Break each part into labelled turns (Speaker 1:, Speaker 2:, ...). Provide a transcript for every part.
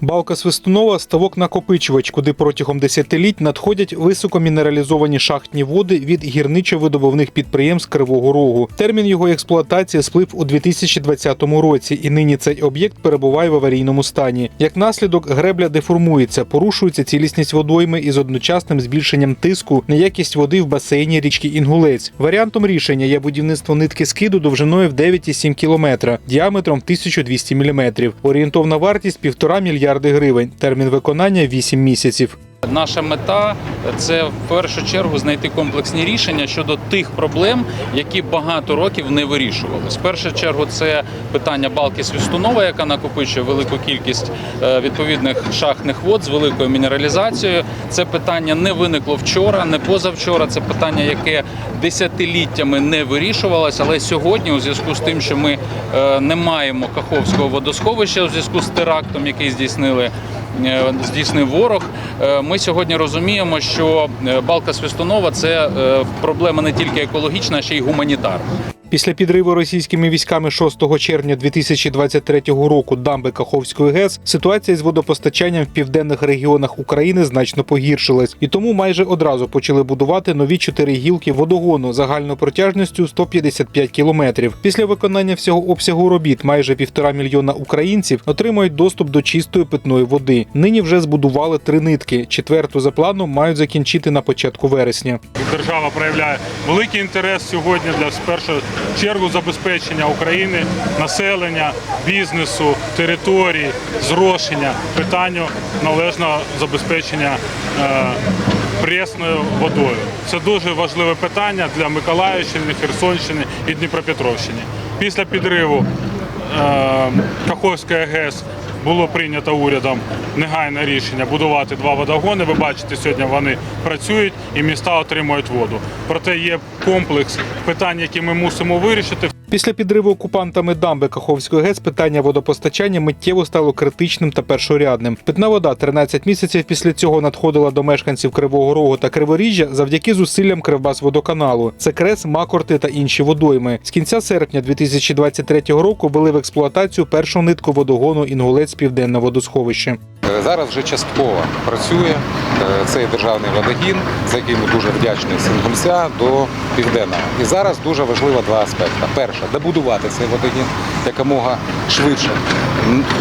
Speaker 1: Балка Свистунова ставок накопичувач, куди протягом десятиліть надходять високомінералізовані шахтні води від гірничо-видобувних підприємств Кривого Рогу. Термін його експлуатації сплив у 2020 році, і нині цей об'єкт перебуває в аварійному стані. Як наслідок, гребля деформується, порушується цілісність водойми із одночасним збільшенням тиску на якість води в басейні річки Інгулець. Варіантом рішення є будівництво нитки скиду довжиною в 9,7 км, діаметром 1200 мм. Орієнтовна вартість півтора мільярди гривень. Термін виконання 8 місяців.
Speaker 2: Наша мета це в першу чергу знайти комплексні рішення щодо тих проблем, які багато років не вирішувалися. В першу чергу це питання балки Свістунова, яка накопичує велику кількість е, відповідних шахтних вод з великою мінералізацією. Це питання не виникло вчора, не позавчора. Це питання, яке десятиліттями не вирішувалося. Але сьогодні, у зв'язку з тим, що ми е, не маємо Каховського водосховища у зв'язку з терактом, який здійснили здійснив ворог. Е, Ми сьогодні розуміємо, що е, балка Свистунова це е, проблема не тільки екологічна, а ще й гуманітарна.
Speaker 1: Після підриву російськими військами 6 червня 2023 року дамби Каховської ГЕС ситуація з водопостачанням в південних регіонах України значно погіршилась, і тому майже одразу почали будувати нові чотири гілки водогону загальною протяжністю 155 кілометрів. Після виконання всього обсягу робіт майже півтора мільйона українців отримають доступ до чистої питної води. Нині вже збудували три нитки. Четверту за планом мають закінчити на початку вересня.
Speaker 3: Держава проявляє великий інтерес сьогодні для в першу чергу забезпечення України, населення, бізнесу, території, зрошення, питанню належного забезпечення е, пресною водою. Це дуже важливе питання для Миколаївщини, Херсонщини і Дніпропетровщини. Після підриву е, Каховської АГЕС було прийнято урядом негайне рішення будувати два водогони. Ви бачите, сьогодні вони працюють і міста отримують воду. Проте є комплекс питань, які ми мусимо вирішити.
Speaker 1: Після підриву окупантами дамби Каховської ГЕС питання водопостачання миттєво стало критичним та першорядним. Питна вода 13 місяців після цього надходила до мешканців Кривого Рогу та Криворіжжя завдяки зусиллям Кривбасводоканалу. Це крес, макорти та інші водойми. З кінця серпня 2023 року ввели в експлуатацію першу нитку водогону Інгулець Південне водосховище.
Speaker 4: Е, Зараз вже частково працює е, цей державний водогін, за який ми дуже вдячні з до Південного. І зараз дуже важливо два аспекти. Перше, добудувати цей водогін якомога швидше.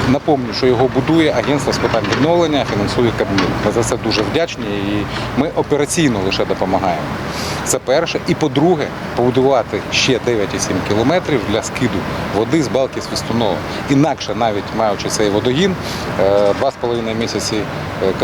Speaker 4: Напомню, що його будує Агентство з питань відновлення, фінансує Кабмін. Ми за це дуже вдячні і ми операційно лише допомагаємо. Це перше. І по-друге, побудувати ще 9,7 кілометрів для скиду води з балки Свістунова. Інакше, навіть маючи цей водогін, е, два з половиною місяці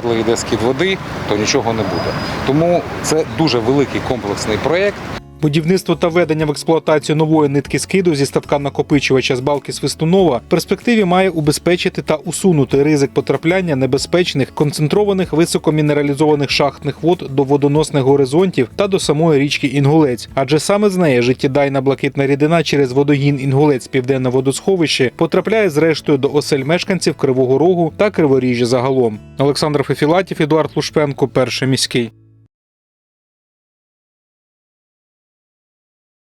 Speaker 4: е, йде скид води, то нічого не буде. Тому це дуже великий комплексний проєкт.
Speaker 1: Будівництво та введення в експлуатацію нової нитки скиду зі ставка накопичувача з балки Свистунова в перспективі має убезпечити та усунути ризик потрапляння небезпечних концентрованих високомінералізованих шахтних вод до водоносних горизонтів та до самої річки Інгулець. Адже саме з неї життєдайна блакитна рідина через водогін Інгулець Південне водосховище потрапляє зрештою до осель мешканців Кривого Рогу та Криворіжжя загалом. Олександр Фефілатів, Едуард Лушпенко, перший міський.